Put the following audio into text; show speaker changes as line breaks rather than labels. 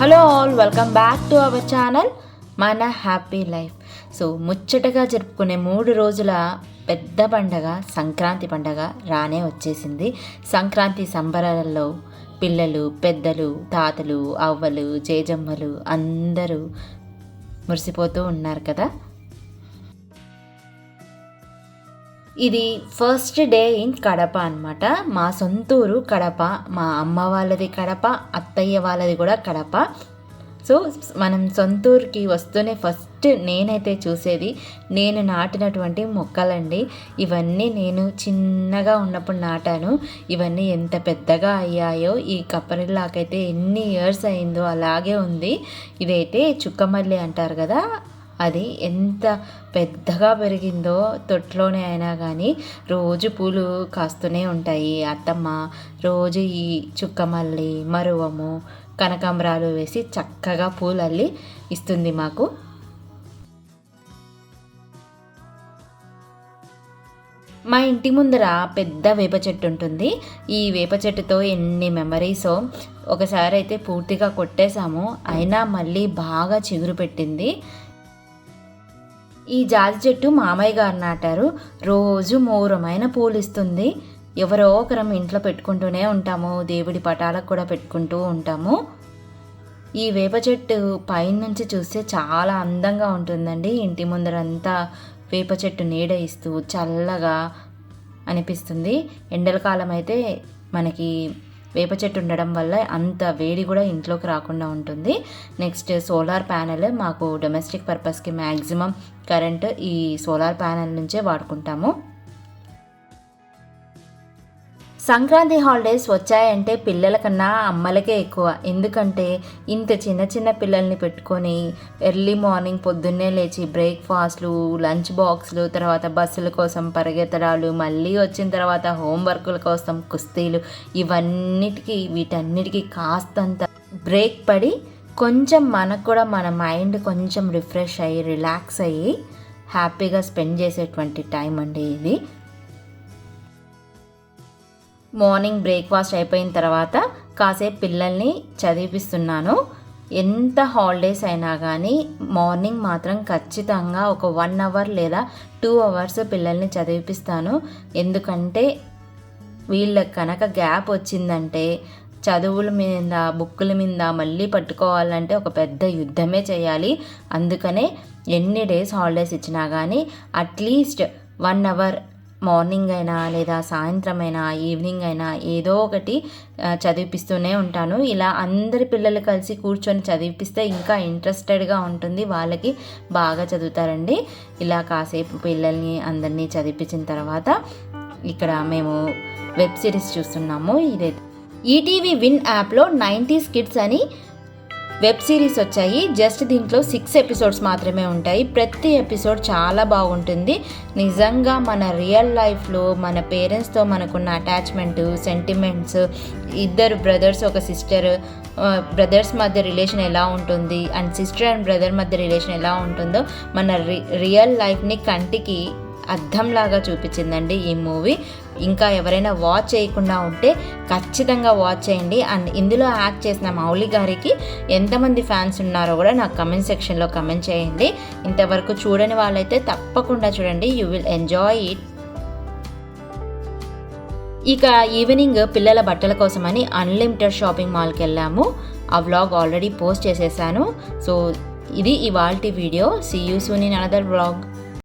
Hello all welcome back to our channel మన happy life. So ముచ్చటగా జరుపుకునే మూడు రోజుల పెద్ద పండగ సంక్రాంతి పండగ రానే వచ్చేసింది. సంక్రాంతి సంబరాలలో పిల్లలు పెద్దలు తాతలు అవ్వలు జేజమ్మలు అందరూ మురిసిపోతూ ఉన్నారు కదా. ఇది ఫస్ట్ డే ఇన్ కడప అనమాట మా సొంతూరు కడప మా అమ్మ వాళ్ళది కడప అత్తయ్య వాళ్ళది కూడా కడప. సో మనం సొంతూరుకి వస్తూనే ఫస్ట్ నేనైతే చూసేది నేను నాటినటువంటి మొక్కలండి. ఇవన్నీ నేను చిన్నగా ఉన్నప్పుడు నాటాను. ఇవన్నీ ఎంత పెద్దగా అయ్యాయో ఈ కప్పరిల్లాకైతే ఎన్ని ఇయర్స్ అయిందో అలాగే ఉంది. ఇదైతే చుక్కమల్లి అంటారు కదా అది ఎంత పెద్దగా పెరిగిందో తొట్లోనే అయినా కానీ రోజు పూలు కాస్తూనే ఉంటాయి. అత్తమ్మ రోజు ఈ చుక్కమల్లి మరువము కనకాంబరాలు వేసి చక్కగా పూలు అల్లి ఇస్తుంది మాకు. మా ఇంటి ముందర పెద్ద వేప చెట్టు ఉంటుంది. ఈ వేప చెట్టుతో ఎన్ని మెమరీసో ఒకసారి అయితే పూర్తిగా కొట్టేశాము. అయినా మళ్ళీ బాగా చిగురు పెట్టింది. ఈ జాతి చెట్టు మామయ్య గారు నాటారు. రోజు మోరమైన పూలు ఇస్తుంది ఎవరో ఒకరం ఇంట్లో పెట్టుకుంటూనే ఉంటాము. దేవుడి పటాలకు కూడా పెట్టుకుంటూ ఉంటాము. ఈ వేప చెట్టు పైనుంచి చూస్తే చాలా అందంగా ఉంటుందండి. ఇంటి ముందరంతా వేప చెట్టు నీడ ఇస్తూ చల్లగా అనిపిస్తుంది. ఎండల కాలం అయితే మనకి వేప చెట్టు ఉండడం వల్ల అంత వేడి కూడా ఇంట్లోకి రాకుండా ఉంటుంది. నెక్స్ట్ సోలార్ ప్యానెల్ మాకు డొమెస్టిక్ పర్పస్కి మ్యాక్సిమం కరెంట్ ఈ సోలార్ ప్యానెల్ నుంచే వాడుకుంటాము. సంక్రాంతి హాలిడేస్ వచ్చాయంటే పిల్లల కన్నా అమ్మలకే ఎక్కువ. ఎందుకంటే ఇంత చిన్న చిన్న పిల్లల్ని పెట్టుకొని ఎర్లీ మార్నింగ్ పొద్దున్నే లేచి బ్రేక్ఫాస్ట్లు లంచ్ బాక్స్లు తర్వాత బస్సుల కోసం పరిగెత్తడాలు మళ్ళీ వచ్చిన తర్వాత హోంవర్కుల కోసం కుస్తీలు ఇవన్నిటికీ వీటన్నిటికీ కాస్తంత బ్రేక్ పడి కొంచెం మనకు కూడా మన మైండ్ కొంచెం రిఫ్రెష్ అయ్యి రిలాక్స్ అయ్యి హ్యాపీగా స్పెండ్ చేసేటువంటి టైం అండి ఇది. మార్నింగ్ బ్రేక్ఫాస్ట్ అయిపోయిన తర్వాత కాసేపు పిల్లల్ని చదివిపిస్తున్నాను. ఎంత హాలిడేస్ అయినా కానీ మార్నింగ్ మాత్రం ఖచ్చితంగా ఒక వన్ అవర్ లేదా టూ అవర్స్ పిల్లల్ని చదివిపిస్తాను. ఎందుకంటే వీళ్ళకి కనుక గ్యాప్ వచ్చిందంటే చదువుల మీద బుక్కుల మీద మళ్ళీ పట్టుకోవాలంటే ఒక పెద్ద యుద్ధమే చేయాలి. అందుకనే ఎన్ని డేస్ హాలిడేస్ ఇచ్చినా కానీ అట్లీస్ట్ వన్ అవర్ మార్నింగ్ అయినా లేదా సాయంత్రం అయినా ఈవినింగ్ అయినా ఏదో ఒకటి చదివిపిస్తూనే ఉంటాను. ఇలా అందరి పిల్లలు కలిసి కూర్చొని చదివిపిస్తే ఇంకా ఇంట్రెస్టెడ్గా ఉంటుంది. వాళ్ళకి బాగా చదువుతారండి. ఇలా కాసేపు పిల్లల్ని అందరినీ చదివించిన తర్వాత ఇక్కడ మేము వెబ్ సిరీస్ చూస్తున్నాము. ఇదే ఈటీవీ విన్ యాప్లో నైంటీస్ కిడ్స్ అని వెబ్ సిరీస్ వచ్చాయి. జస్ట్ దీంట్లో సిక్స్ ఎపిసోడ్స్ మాత్రమే ఉంటాయి. ప్రతి ఎపిసోడ్ చాలా బాగుంటుంది. నిజంగా మన రియల్ లైఫ్లో మన పేరెంట్స్తో మనకున్న అటాచ్మెంట్ సెంటిమెంట్స్ ఇద్దరు బ్రదర్స్ ఒక సిస్టర్ బ్రదర్స్ మధ్య రిలేషన్ ఎలా ఉంటుంది అండ్ సిస్టర్ అండ్ బ్రదర్ మధ్య రిలేషన్ ఎలా ఉంటుందో మన రియల్ లైఫ్ని కంటికి అద్దంలాగా చూపించిందండి ఈ మూవీ. ఇంకా ఎవరైనా వాచ్ చేయకుండా ఉంటే ఖచ్చితంగా వాచ్ చేయండి. అండ్ ఇందులో యాక్ట్ చేసిన మౌలి గారికి ఎంతమంది ఫ్యాన్స్ ఉన్నారో కూడా నాకు కమెంట్ సెక్షన్లో కమెంట్ చేయండి. ఇంతవరకు చూడని వాళ్ళైతే తప్పకుండా చూడండి. You will enjoy it. ఇక ఈవినింగ్ పిల్లల బట్టల కోసమని అన్లిమిటెడ్ షాపింగ్ మాల్కి వెళ్ళాము. ఆ వ్లాగ్ ఆల్రెడీ పోస్ట్ చేసేసాను. సో ఇది ఇవాల్టి video. See you soon in another vlog